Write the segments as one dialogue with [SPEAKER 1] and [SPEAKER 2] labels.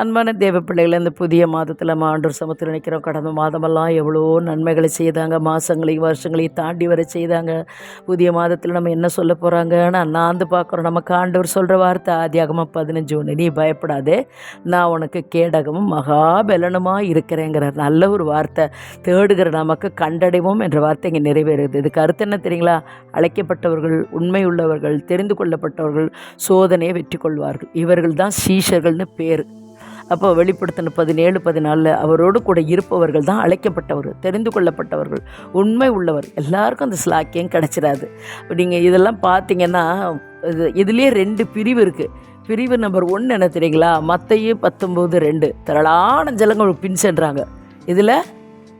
[SPEAKER 1] அன்பான தேவ பிள்ளைகள் இந்த புதிய மாதத்தில் நம்ம ஆண்டோர் சமத்தில் நிற்கிறோம் கடந்த மாதமெல்லாம் எவ்வளோ நன்மைகளை செய்தாங்க மாதங்களையும் வருஷங்களையும் தாண்டி வர செய்தாங்க. புதிய மாதத்தில் நம்ம என்ன சொல்ல போகிறாங்கன்னு அண்ணாந்து பார்க்குறோம் நமக்கு ஆண்டவர் சொல்கிற வார்த்தை ஆதியாகமாக பதினஞ்சு ஒன்று நீ பயப்படாதே நான் உனக்கு கேடகமும் மகாபலனமாக இருக்கிறேங்கிற நல்ல ஒரு வார்த்தை. தேடுகிற நமக்கு கண்டடைவோம் என்ற வார்த்தை இங்கே நிறைவேறுது. இதுக்கு அர்த்தம் என்ன தெரியுங்களா? அழைக்கப்பட்டவர்கள் உண்மை உள்ளவர்கள் தெரிந்து கொள்ளப்பட்டவர்கள் சோதனையை வெற்றி கொள்வார்கள் இவர்கள் தான் சீஷர்கள்னு பேர். அப்போ வெளிப்படுத்தின பதினேழு பதினாலில் அவரோடு கூட இருப்பவர்கள் தான் அழைக்கப்பட்டவர் தெரிந்து கொள்ளப்பட்டவர்கள் உண்மை உள்ளவர். எல்லாருக்கும் அந்த ஸ்லாக்கியம் கிடச்சிடாது. நீங்கள் இதெல்லாம் பார்த்தீங்கன்னா இது இதுலேயே ரெண்டு பிரிவு இருக்குது பிரிவு நம்பர் ஒன்று என்ன தெரியுங்களா? மத்தையும் பத்தொம்போது ரெண்டு. திரளான ஜனங்கள் பின் சென்றாங்க. இதில்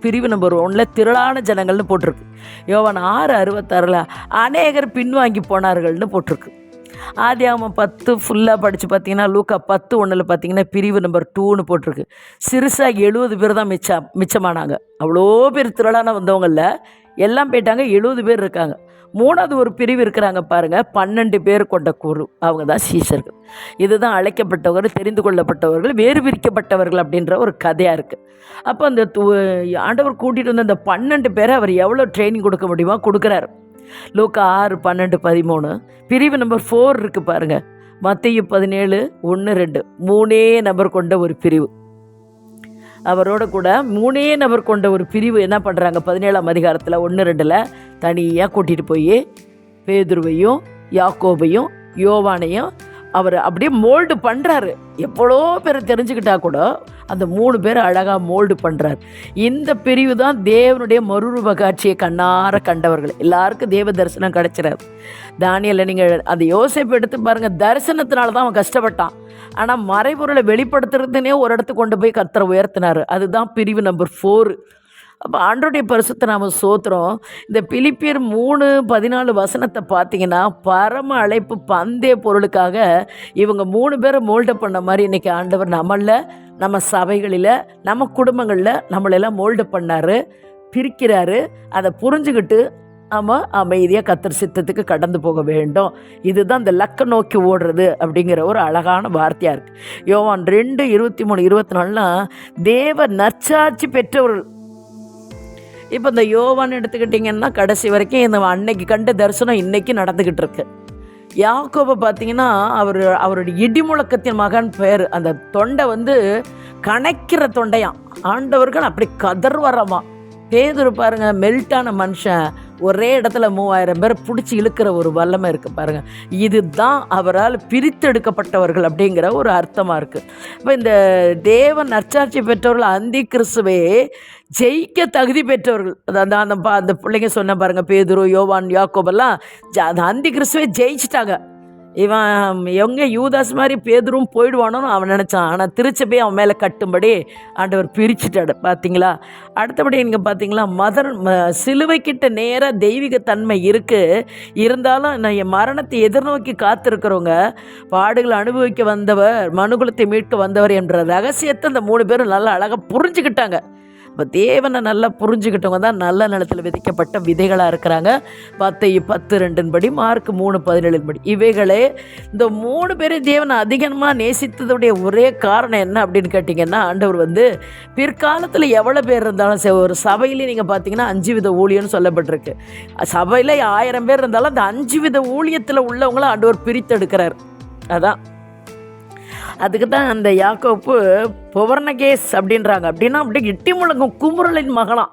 [SPEAKER 1] பிரிவு நம்பர் ஒன்றில் திரளான ஜனங்கள்னு போட்டிருக்கு. யோவான் ஆறு அறுபத்தாறில் அநேகர் பின்வாங்கி போனார்கள்னு போட்டிருக்கு. ஆதியாம பத்து ஃபுல்லாக படித்து பார்த்தீங்கன்னா லூக்கா பத்து ஒன்றில் பார்த்தீங்கன்னா பிரிவு நம்பர் டூன்னு போட்டிருக்கு. சிறுசாக எழுபது பேர் தான் மிச்சம் மிச்சமானாங்க. அவ்வளோ பேர் திரளான வந்தவங்களில் எல்லாம் போயிட்டாங்க எழுபது பேர் இருக்காங்க. மூணாவது ஒரு பிரிவு இருக்கிறாங்க பாருங்கள் பன்னெண்டு பேர் கொண்ட குரு. அவங்க தான் சீசர்கள் இதுதான் அழைக்கப்பட்டவர்கள் தெரிந்து கொள்ளப்பட்டவர்கள் வேறு பிரிக்கப்பட்டவர்கள் அப்படின்ற ஒரு கதையாக இருக்குது அப்போ அந்த து- ஆண்டவர் கூட்டிகிட்டு வந்த அந்த பன்னெண்டு பேரை அவர் எவ்வளோ ட்ரைனிங் கொடுக்க முடியுமோ கொடுக்குறாரு. லூக்கா ஆறு பன்னெண்டு பதிமூணு. பிரிவு நம்பர் ஃபோர் இருக்குது பாருங்கள் மத்தியும் பதினேழு ஒன்று ரெண்டு. மூணே நபர் கொண்ட ஒரு பிரிவு. அவரோட கூட மூணே நபர் கொண்ட ஒரு பிரிவு என்ன பண்ணுறாங்க பதினேழாம் அதிகாரத்தில் ஒன்று ரெண்டில் தனியாக கூட்டிகிட்டு போய் பேதுருவையும் யாக்கோபையும் யோவானையும் அவர் அப்படியே மோல்டு பண்ணுறாரு எவ்வளோ பேர் தெரிஞ்சுக்கிட்டா கூட அந்த மூணு பேரை அழகாக மோல்டு பண்ணுறாரு இந்த பிரிவு தான் தேவனுடைய மறுரூப காட்சியை கண்ணார கண்டவர்கள். எல்லாருக்கும் தேவ தரிசனம் கிடச்சிடாது தானியில் நீங்கள் அந்த யோசிப்பு எடுத்து பாருங்கள் தரிசனத்தினால தான் அவன் கஷ்டப்பட்டான். ஆனால் மறைபொருளை வெளிப்படுத்துறதுனே ஒரு இடத்துக்கு கொண்டு போய் கத்தரை உயர்த்தினார். அதுதான் பிரிவு நம்பர் ஃபோர் அப்போ ஆண்டோடைய பரிசுத்த நாம் சோத்துறோம் இந்த பிலிப்பியர் மூணு பதினாலு வசனத்தை பார்த்தீங்கன்னா பரம அழைப்பு பந்தய பொருளுக்காக இவங்க மூணு பேரை மோல்டப் பண்ண மாதிரி இன்றைக்கி ஆண்டவர் நம்மளில் நம்ம சபைகளில் நம்ம குடும்பங்களில் நம்மளெல்லாம் மோல்டு பண்ணார் பிரிக்கிறாரு. அதை புரிஞ்சுக்கிட்டு நம்ம அமைதியாக கத்தர் சித்தத்துக்கு கடந்து போக வேண்டும். இதுதான் இந்த லக்க நோக்கி ஓடுறது அப்படிங்கிற ஒரு அழகான வார்த்தையாக இருக்குது யோவான் ரெண்டு இருபத்தி மூணு இருபத்தி நாலுலாம் தேவ நற்சாட்சி பெற்றவர்கள். இப்போ இந்த யோவான் எடுத்துக்கிட்டிங்கன்னா கடைசி வரைக்கும் இந்த அன்னைக்கு கண்ட தரிசனம் இன்னைக்கு நடந்துக்கிட்டு இருக்கு. யாக்கோபை பார்த்தீங்கன்னா அவர் அவருடைய இடிமுழக்கத்தின் மகன் பெயர் அந்த தொண்டை வந்து கணக்கிற தொண்டையாம். ஆண்டவர்கள் அப்படி கதர்வரமா. பேதுரு பாருங்க மெல்ட்டான மனுஷன். ஒரே இடத்துல மூவாயிரம் பேர் பிடிச்சி இழுக்கிற ஒரு வல்லமை இருக்குது பாருங்கள் இதுதான் அவரால் பிரித்தெடுக்கப்பட்டவர்கள் அப்படிங்கிற ஒரு அர்த்தமாக இருக்குது இப்போ இந்த தேவன் நற்சாட்சி பெற்றவர்கள் அந்தி கிறிஸ்துவே ஜெயிக்க தகுதி பெற்றவர்கள். அது அந்த அந்த பா- அந்த பிள்ளைங்க சொன்ன பாருங்கள் பேதுரு யோவான் யாக்கோபெல்லாம் அந்த அந்தி கிறிஸ்துவே ஜெயிச்சிட்டாங்க. இவன் எங்கே யூதாஸ் மாதிரி பேதுரும் போயிடுவானோன்னு அவன் நினச்சான். ஆனால் திருச்சபையை அவன் மேலே கட்டும்படி ஆண்டவர் பிரிச்சுட்டாடு பார்த்தீங்களா அடுத்தபடி நீங்கள் பார்த்தீங்களா மதர் சிலுவைக்கிட்ட நேராக தெய்வீக தன்மை இருக்குது இருந்தாலும் நான் என் மரணத்தை எதிர்நோக்கி காத்திருக்கிறவங்க பாடுகளை அனுபவிக்க வந்தவர் மனுகுலத்தை மீட்க வந்தவர் என்ற ரகசியத்தை அந்த மூணு பேரும் நல்லா அழகாக புரிஞ்சுக்கிட்டாங்க. இப்போ தேவனை நல்லா புரிஞ்சுக்கிட்டவங்க தான் நல்ல நிலத்தில் விதைக்கப்பட்ட விதைகளாக இருக்கிறாங்க. பத்து பத்து ரெண்டின் படி மார்க் மூணு பதினேழின் படி இவைகளே இந்த மூணு பேரும் தேவனை அதிகமாக நேசித்ததுடைய ஒரே காரணம் என்ன அப்படின்னு கேட்டிங்கன்னா ஆண்டவர் வந்து பிற்காலத்தில் எவ்வளோ பேர் இருந்தாலும் சரி ஒரு சபையிலே நீங்கள் பார்த்தீங்கன்னா அஞ்சு வித ஊழியம்னு சொல்லப்பட்டிருக்கு. சபையில் ஆயிரம் பேர் இருந்தாலும் அந்த அஞ்சு வித ஊழியத்தில் உள்ளவங்கள ஆண்டவர் பிரித்தெடுக்கிறார். அதான். அதுக்கு தான் அந்த யாக்கோப்பு புவர்ணகேஸ் அப்படின்றாங்க. அப்படின்னா அப்படியே இட்டி முழங்கும் குமுறலின் மகனாம்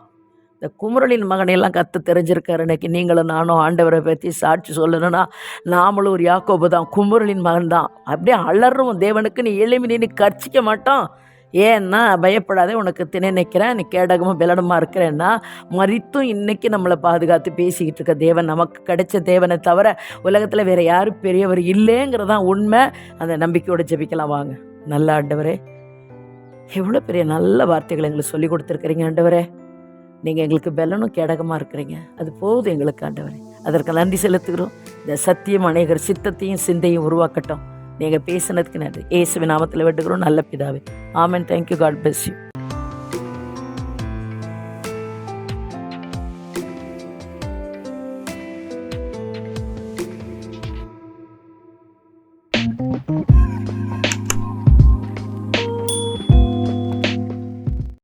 [SPEAKER 1] இந்த குமுறலின் மகனையெல்லாம் கற்று தெரிஞ்சிருக்காரு இன்னைக்கு. நீங்களும் நானும் ஆண்டவரை பற்றி சாட்சி சொல்லணும்னா நாமளும் ஒரு யாக்கோபு தான் குமுறலின் மகன் தான் அப்படியே அலறும் தேவனுக்கு நீ எளிமை நீ கர்ச்சிக்க மாட்டான். ஏன்னா பயப்படாதே உனக்கு திணை நிற்கிறேன் நீ கேடகமும் பெலனுமா இருக்கிறேன்னா மறித்தும் இன்றைக்கி நம்மளை பாதுகாத்து பேசிக்கிட்டு இருக்க தேவன் நமக்கு கிடைச்ச தேவனை தவிர உலகத்தில் வேறு யாரும் பெரியவர் இல்லைங்கிறதான் உண்மை. அந்த நம்பிக்கையோடு ஜெபிக்கலாம் வாங்க. நல்ல ஆண்டவரே எவ்வளோ பெரிய நல்ல வார்த்தைகளை எங்களுக்கு சொல்லி கொடுத்துருக்குறீங்க ஆண்டவரே. நீங்கள் எங்களுக்கு பெலனும் கேடகமாக இருக்கிறீங்க. அது போதும் எங்களுக்கு ஆண்டவரே. அதற்கு நன்றி செலுத்துகிறோம். இந்த சத்தியம் அநேகர் சித்தத்தையும் சிந்தையும் உருவாக்கட்டும். நீங்கள் பேசினதுக்கு நன்றி. ஏசு நாமத்தில் விட்டுக்கிறோம் நல்ல பிதாவே. Amen. Thank you God best you